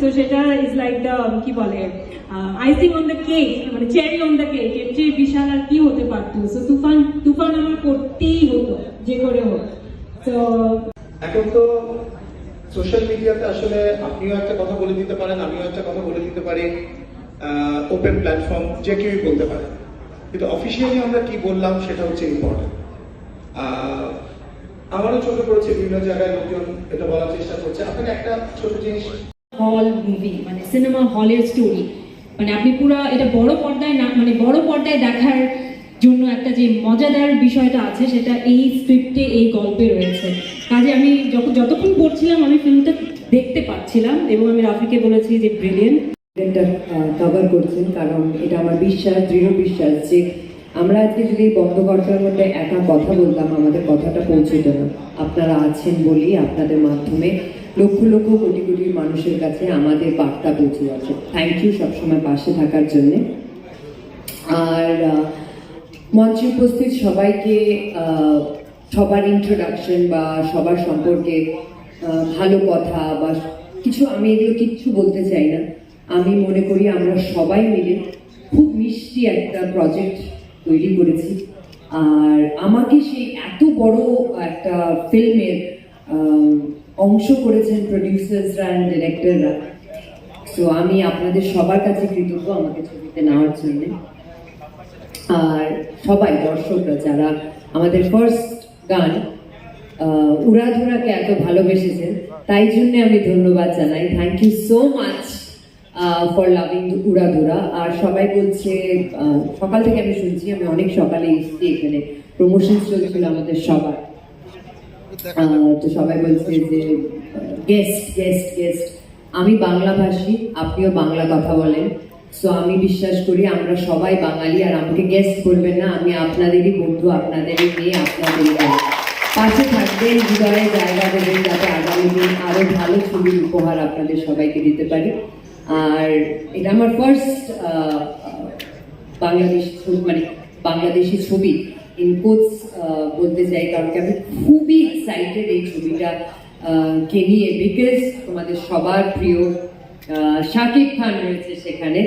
তো সেটা is like the কি বলে আইসিং অন দ্য কেক মানে চেরি অন দ্য কেক এর চেয়ে বিশাল আর কি হতে পারতো? সো তুফান তুফান আমার করতেই হতো, যে করে হোক। তো এখন তো সোশ্যাল মিডিয়াতে আসলে আপনিও একটা কথা বলে দিতে পারেন, আমিও একটা কথা বলে দিতে পারি ওপেন প্ল্যাটফর্ম যে কেউই বলতে পারে। কিন্তু অফিসিয়ালি আমরা কি বললাম, সেটা হচ্ছে ইম্পর্টেন্ট আমারও চোখে পড়েছে বিভিন্ন জায়গায় লোকজন এটা বলার চেষ্টা করছে। আপনাকে একটা ছোট জিনিস হল মুভি মানে সিনেমা হলের স্টোরি মানে আপনি পুরো এটা বড় পর্দায় না মানে বড় পর্দায় দেখার জন্য একটা যে মজাদার বিষয়টা আছে, সেটা এই স্ক্রিপ্টে এই গল্পে রয়েছে। কাজে আমি যখন, যতক্ষণ পড়ছিলাম, আমি ফিল্মটা দেখতে পাচ্ছিলাম এবং আমি রাফিকে বলেছি যে ব্রিলিয়েন্ট কভার করছেন, কারণ এটা আমার বিশ্বাস, দৃঢ় বিশ্বাস যে আমরা আজকে যদি এই বন্ধকর্তার মধ্যে একা কথা বলতাম, আমাদের কথাটা পৌঁছতো না। আপনারা আছেন বলেই আপনাদের মাধ্যমে লক্ষ লক্ষ কোটি কোটি মানুষের কাছে আমাদের বার্তা পৌঁছে যাচ্ছে। থ্যাংক ইউ সবসময় পাশে থাকার জন্যে। আর মঞ্চে উপস্থিত সবাইকে সবার ইন্ট্রোডাকশন বা সবার সম্পর্কে ভালো কথা বা কিছু আমি এগুলো কিচ্ছু বলতে চাই না। আমি মনে করি আমরা সবাই মিলে খুব মিষ্টি একটা প্রজেক্ট তৈরি করেছি। আর আমাকে সেই এত বড় একটা ফিল্মের অংশ করেছেন প্রডিউসার্সরা অ্যান্ড ডিরেক্টররা তো আমি আপনাদের সবার কাছে কৃতজ্ঞ আমাকে ছবিতে নেওয়ার জন্য। আর সবাই, দর্শকরা, যারা আমাদের ফার্স্ট গান উড়াধুরাকে এত ভালোবেসেছেন, তাই জন্য আমি ধন্যবাদ জানাই। Thank you so much for loving Uradhura. আর সবাই বলছে সকাল থেকে আমি শুনছি, আমি অনেক সকালে এসেছি এখানে। প্রমোশন চলছিল আমাদের সবার। তো সবাই বলছে যে গেস্ট গেস্ট গেস্ট আমি বাংলাভাষী, আপনিও বাংলা কথা বলেন। সো আমি বিশ্বাস করি আমরা সবাই বাঙালি, আর আমাকে গেস্ট বলবেন না, আমি আপনাদেরই বন্ধু, আপনাদেরই মেয়ে, আপনাদেরই পাশে থাকবেন, হৃদয়ে জায়গা দেবেন, যাতে আগামী দিন আরও ভালো ছবির উপহার আপনাদের সবাইকে দিতে পারি। আর এটা আমার ফার্স্ট বাংলাদেশ মানে বাংলাদেশি ছবি। ইন কোটস বলতে চাই কারণ কি আমি খুবই এক্সাইটেড এই ছবিটা আহ, কে নিয়ে বিকজ তোমাদের সবার প্রিয় আহ, শাকিব খান রয়েছে সেখানে।